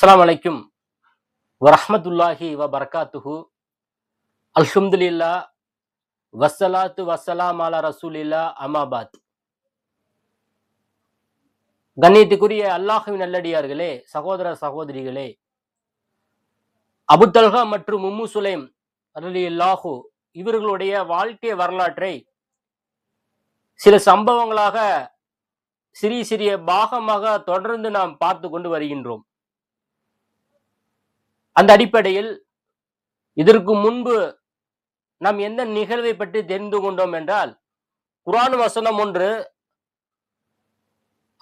அஸ்லாம் அலைக்கும் வரஹ்மத்துல்லாஹி வ பர்காத்துஹு அல்ஹம்துலில்லா வஸ்ஸலாத்து வசலாம் அலா ரசூலில்லா அமாபாத் கண்ணியத்துக்குரிய அல்லாஹுவின் நல்லடியார்களே சகோதர சகோதரிகளே அபுத்தல்ஹா மற்றும் உம்மு சுலைம் அலி அல்லாஹு இவர்களுடைய வாழ்க்கை வரலாற்றை சில சம்பவங்களாக சிறிய சிறிய பாகமாக தொடர்ந்து நாம் பார்த்து கொண்டு வருகின்றோம். அந்த அடிப்படையில் இதற்கு முன்பு நாம் எந்த நிகழ்வை பற்றி தெரிந்து கொண்டோம் என்றால் குரான் வசனம் ஒன்று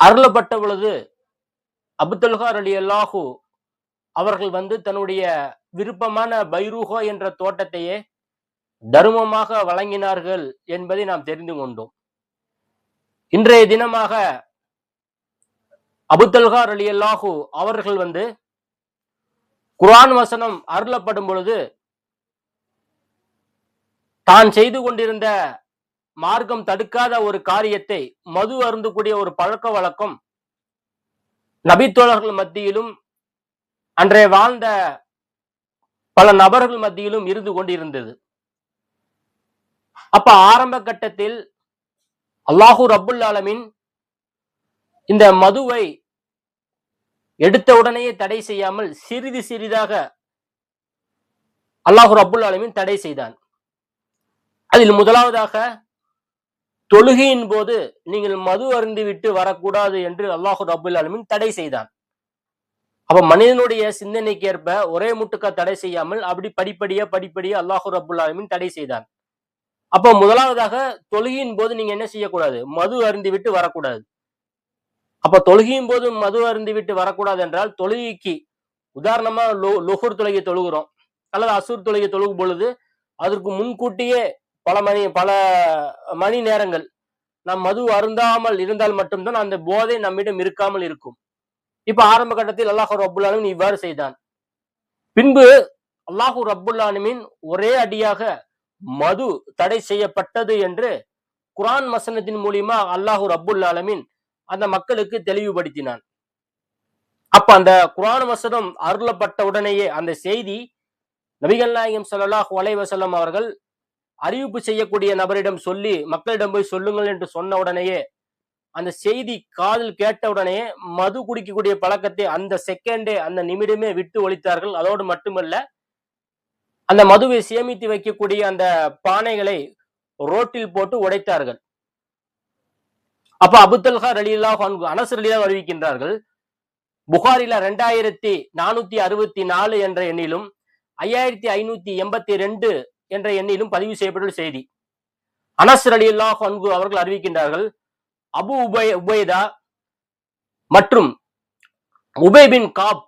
அருளப்பட்ட பொழுது அபுத்தல்கார் அலி அல்லாஹூ அவர்கள் வந்து தன்னுடைய விருப்பமான பைரூஹோ என்ற தோட்டத்தையே தர்மமாக வழங்கினார்கள் என்பதை நாம் தெரிந்து கொண்டோம். இன்றைய தினமாக அபுத்தல்கார் அலி அல்லாஹூ அவர்கள் வந்து குரான் வசனம் அருளப்படும் பொழுது தான் செய்து கொண்டிருந்த மார்க்கம் தடுக்காத ஒரு காரியத்தை மது அருந்தக்கூடிய ஒரு பழக்க வழக்கம் நபித்தோழர்கள் மத்தியிலும் அன்றைய வாழ்ந்த பல நபர்கள் மத்தியிலும் இருந்து கொண்டிருந்தது. அப்ப ஆரம்ப கட்டத்தில் அல்லாஹூ ரப்புல் ஆலமின் இந்த மதுவை எடுத்த உடனேயே தடை செய்யாமல் சிறிது சிறிதாக அல்லாஹு அப்துல் ஆலமின் தடை செய்தான். அதில் முதலாவதாக தொழுகையின் போது நீங்கள் மது அருந்தி விட்டு வரக்கூடாது என்று அல்லாஹு அபுல் ஆலமின் தடை செய்தான். அப்ப மனிதனுடைய சிந்தனைக்கு ஏற்ப ஒரே முட்டுக்கா தடை செய்யாமல் அப்படி படிப்படியா படிப்படியா அல்லாஹு அபுல் ஆலமின் தடை செய்தான். அப்ப முதலாவதாக தொழுகையின் போது நீங்க என்ன செய்யக்கூடாது? மது அருந்தி விட்டு வரக்கூடாது. அப்ப தொழுகையும் போது மது அருந்தி விட்டு வரக்கூடாது என்றால் தொழுகைக்கு உதாரணமா லோ லொஹூர் தொழுகை தொழுகிறோம். அல்லது அசூர் தொழுகை தொழுகும் பொழுது அதற்கு முன்கூட்டியே பல மணி பல மணி நேரங்கள் நாம் மது அருந்தாமல் இருந்தால் மட்டும்தான் அந்த போதை நம்மிடம் இருக்காமல் இருக்கும். இப்ப ஆரம்ப கட்டத்தில் அல்லாஹூ ரபுல்லாலுமின் இவ்வாறு செய்தான். பின்பு அல்லாஹூ ரபுல்லாலுமின் ஒரே அடியாக மது தடை செய்யப்பட்டது என்று குரான் வசனத்தின் மூலியமா அல்லாஹூ ரபுல் அந்த மக்களுக்கு தெளிவுபடுத்தினான். அப்ப அந்த குரான் வசனம் அருளப்பட்ட உடனேயே அந்த செய்தி நபிகள் நாயகம் சல்லாஹ் வலைவசல்லம் அவர்கள் அறிவிப்பு செய்யக்கூடிய நபரிடம் சொல்லி மக்களிடம் போய் சொல்லுங்கள் என்று சொன்ன உடனேயே அந்த செய்தி காதில் கேட்ட உடனே மது குடிக்கக்கூடிய பழக்கத்தை அந்த செகண்டே அந்த நிமிடமே விட்டு ஒழித்தார்கள். அதோடு மட்டுமல்ல அந்த மதுவை சேமித்து வைக்கக்கூடிய அந்த பானைகளை ரோட்டில் போட்டு உடைத்தார்கள். அப்ப அபுத்தல்ஹா ரலிலா அனஸ் ரலிலா அறிவிக்கின்றார்கள் புகாரில ரெண்டாயிரத்தி நானூத்தி அறுபத்தி நாலு என்ற எண்ணிலும் ஐயாயிரத்தி ஐநூத்தி எண்பத்தி ரெண்டு என்ற எண்ணிலும் பதிவு செய்யப்பட்டுள்ள செய்தி. அனஸ் ரலில்லா அன்கு அவர்கள் அறிவிக்கின்றார்கள் அபு உபய் உபைதா மற்றும் உபேபின் காப்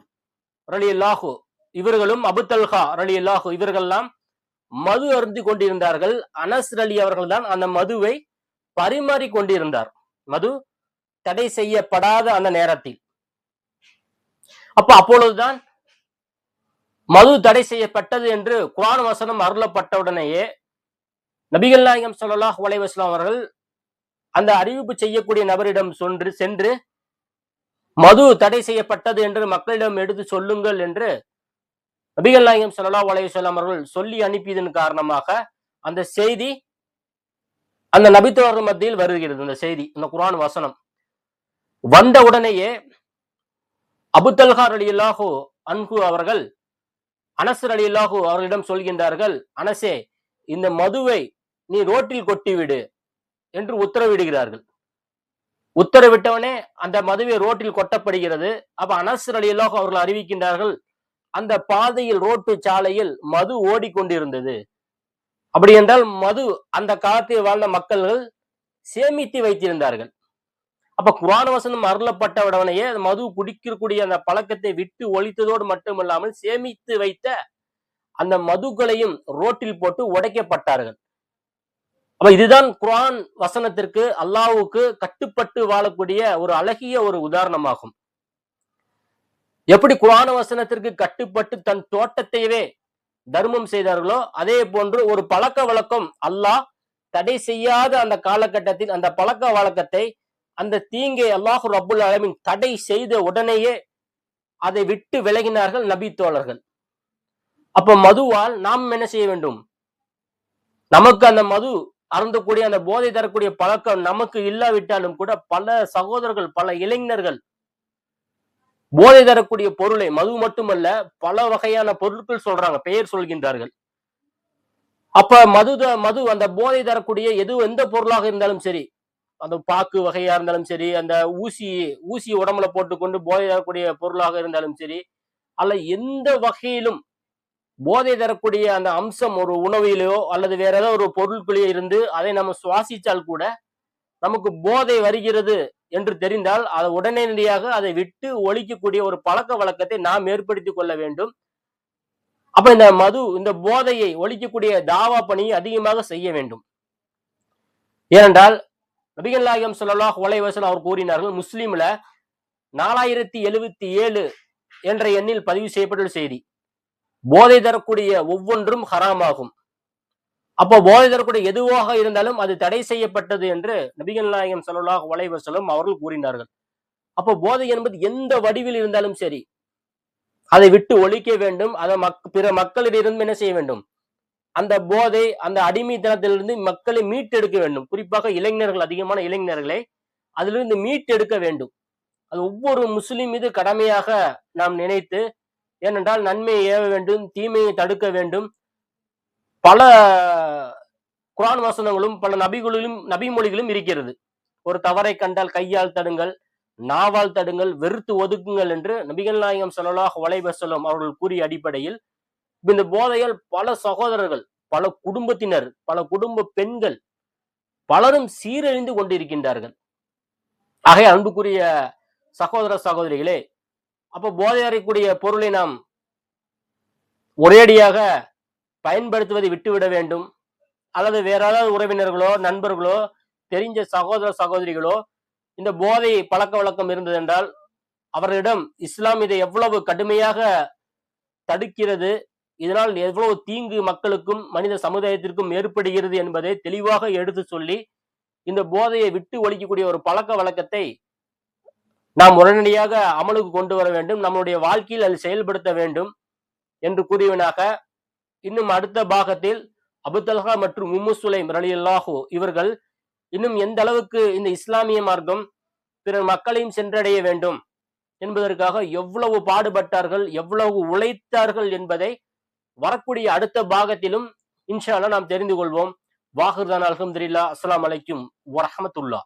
ரலி அல்லாஹு இவர்களும் அபுத்தல்ஹா ரலியல்லாஹு இவர்கள்லாம் மது அருந்தி கொண்டிருந்தார்கள். அனஸ் ரலி அவர்கள் தான் அந்த மதுவை பரிமாறி கொண்டிருந்தார். மது தடை செய்யப்படாத அந்த நேரத்தில். அப்ப அப்பொழுதுதான் மது தடை செய்யப்பட்டது என்று குரான் வசனம் அருளப்பட்டவுடனேயே நபிகள் நாயகம் சொல்லலாஹ் வலைவாஸ்லாம் அவர்கள் அந்த அறிவிப்பு செய்யக்கூடிய நபரிடம் சென்று சென்று மது தடை செய்யப்பட்டது என்று மக்களிடம் எடுத்து சொல்லுங்கள் என்று நபிகள் நாயகம் சல்லா வலைவாஸ்லாம் அவர்கள் சொல்லி அனுப்பியதன் காரணமாக அந்த செய்தி அந்த நபித்தோழர்கள் மத்தியில் வருகிறது இந்த செய்தி இந்த குரான் வசனம். வந்த உடனேயே அபுத்தல்ஹார் அலி அல்லாஹூ அன்ஹு அவர்கள் அனசர் அலி அல்லாஹூ அவர்களிடம் சொல்கின்றார்கள் அனசே இந்த மதுவை நீ ரோட்டில் கொட்டிவிடு என்று உத்தரவிடுகிறார்கள். உத்தரவிட்டவனே அந்த மதுவை ரோட்டில் கொட்டப்படுகிறது. அப்ப அனசர் அலி அல்லாஹூ அவர்கள் அறிவிக்கின்றார்கள் அந்த பாதையில் ரோட்டு சாலையில் மது ஓடிக்கொண்டிருந்தது. அப்படி என்றால் மது அந்த காலத்தில் வாழ்ந்த மக்கள்கள் சேமித்து வைத்திருந்தார்கள். அப்ப குரான வசனம் அருளப்பட்ட உடனேயே மது குடிக்கக்கூடிய அந்த பழக்கத்தை விட்டு ஒழித்ததோடு மட்டுமல்லாமல் சேமித்து வைத்த அந்த மதுக்களையும் ரோட்டில் போட்டு உடைக்கப்பட்டார்கள். அப்ப இதுதான் குரான் வசனத்திற்கு அல்லாவுக்கு கட்டுப்பட்டு வாழக்கூடிய ஒரு அழகிய ஒரு உதாரணமாகும். எப்படி குரான வசனத்திற்கு கட்டுப்பட்டு தன் தோட்டத்தையவே தர்மம் செய்தார்களோ அதே போன்று ஒரு பழக்க வழக்கம் அல்லாஹ் தடை செய்யாத அந்த காலகட்டத்தில் அந்த பழக்க வழக்கத்தை அந்த தீங்கை அல்லாஹு ரபுல் அலமின் தடை செய்த உடனேயே அதை விட்டு விலகினார்கள் நபி தோழர்கள். அப்ப மதுவால் நாம் என்ன செய்ய வேண்டும்? நமக்கு அந்த மது அருந்தக்கூடிய அந்த போதை தரக்கூடிய பழக்கம் நமக்கு இல்லாவிட்டாலும் கூட பல சகோதரர்கள் பல இளைஞர்கள் போதை தரக்கூடிய பொருளை மது மட்டுமல்ல பல வகையான பொருட்கள் சொல்றாங்க பெயர் சொல்கின்றார்கள். அப்ப மது த- மது அந்த போதை தரக்கூடிய எது எந்த பொருளாக இருந்தாலும் சரி அந்த பாக்கு வகையா இருந்தாலும் சரி அந்த ஊசி ஊசி உடம்புல போட்டுக்கொண்டு போதை தரக்கூடிய பொருளாக இருந்தாலும் சரி அல்ல எந்த வகையிலும் போதை தரக்கூடிய அந்த அம்சம் ஒரு உணவிலோ அல்லது வேற ஏதாவது ஒரு பொருட்களிலோ இருந்து அதை நம்ம சுவாசித்தால் கூட நமக்கு போதை வருகிறது என்று தெரிந்தால் அதை உடனடியாக அதை விட்டு ஒழிக்கக்கூடிய ஒரு பழக்க வழக்கத்தை நாம் ஏற்படுத்திக் கொள்ள வேண்டும். அப்ப இந்த மது இந்த போதையை ஒழிக்கக்கூடிய தாவா பணியை அதிகமாக செய்ய வேண்டும். ஏனென்றால் நபிகள் நாயகம் ஸல்லல்லாஹு அலைஹி அவர் கூறினார்கள் முஸ்லீம்ல நாலாயிரத்தி எழுவத்தி ஏழு என்ற எண்ணில் பதிவு செய்யப்பட்டுள்ள செய்தி போதை தரக்கூடிய ஒவ்வொன்றும் ஹராமாகும். அப்போ போதை எதுவாக இருந்தாலும் அது தடை செய்யப்பட்டது என்று நபிகள் நாயகம் ஸல்லல்லாஹு அலைஹி அவர்கள் கூறினார்கள். அப்போ போதை என்பது எந்த வடிவில் இருந்தாலும் சரி அதை விட்டு ஒழிக்க வேண்டும். அதை மக் பிற மக்களிடம் என்ன செய்ய வேண்டும்? அந்த போதை அந்த அடிமைத்தனத்திலிருந்து மக்களை மீட்டெடுக்க வேண்டும். குறிப்பாக இளைஞர்கள் அதிகமான இளைஞர்களை அதிலிருந்து மீட்டெடுக்க வேண்டும். அது ஒவ்வொரு முஸ்லிம் மீது கடமையாக நாம் நினைத்து ஏனென்றால் நன்மையை ஏவ வேண்டும் தீமையை தடுக்க வேண்டும். பல குரான் வசனங்களும் பல நபிகளிலும் நபிமொழிகளும் இருக்கிறது. ஒரு தவறை கண்டால் கையால் தடுங்கள் நாவால் தடுங்கள் வெறுத்து ஒதுக்குங்கள் என்று நபிகள் நாயகம் ஸல்லல்லாஹு வலைவசலம் அவர்கள் கூறிய அடிப்படையில் இந்த போதையால் பல சகோதரர்கள் பல குடும்பத்தினர் பல குடும்ப பெண்கள் பலரும் சீரழிந்து கொண்டிருக்கின்றார்கள். ஆகவே அன்புக்குரிய சகோதர சகோதரிகளே அப்போ போதை அறைக்கூடிய பொருளை நாம் ஒரேடியாக பயன்படுத்துவதை விட்டுவிட வேண்டும். அல்லது வேற ஏதாவது உறவினர்களோ நண்பர்களோ தெரிஞ்ச சகோதர சகோதரிகளோ இந்த போதை பழக்க வழக்கம் இருந்தது என்றால் அவர்களிடம் இஸ்லாம் இதை எவ்வளவு கடுமையாக தடுக்கிறது இதனால் எவ்வளவு தீங்கு மக்களுக்கும் மனித சமுதாயத்திற்கும் ஏற்படுகிறது என்பதை தெளிவாக எடுத்து சொல்லி இந்த போதையை விட்டு ஒழிக்கக்கூடிய ஒரு பழக்க வழக்கத்தை நாம் உடனடியாக அமலுக்கு கொண்டு வர வேண்டும். நம்முடைய வாழ்க்கையில் அதை செயல்படுத்த வேண்டும் என்று கூறியவனாக இன்னும் அடுத்த பாகத்தில் அபுதல்ஹா மற்றும் உம்மு சுலைம் ரலியல்லாஹு இவர்கள் இன்னும் எந்த அளவுக்கு இந்த இஸ்லாமிய மார்க்கம் பிற மக்களையும் சென்றடைய வேண்டும் என்பதற்காக எவ்வளவு பாடுபட்டார்கள் எவ்வளவு உழைத்தார்கள் என்பதை வரக்கூடிய அடுத்த பாகத்திலும் இன்ஷால்லா நாம் தெரிந்து கொள்வோம். வாஹிர்தான் அலமதுல்லா அஸ்லாம் அலைக்கும் வரஹ்மத்துல்லாஹ்.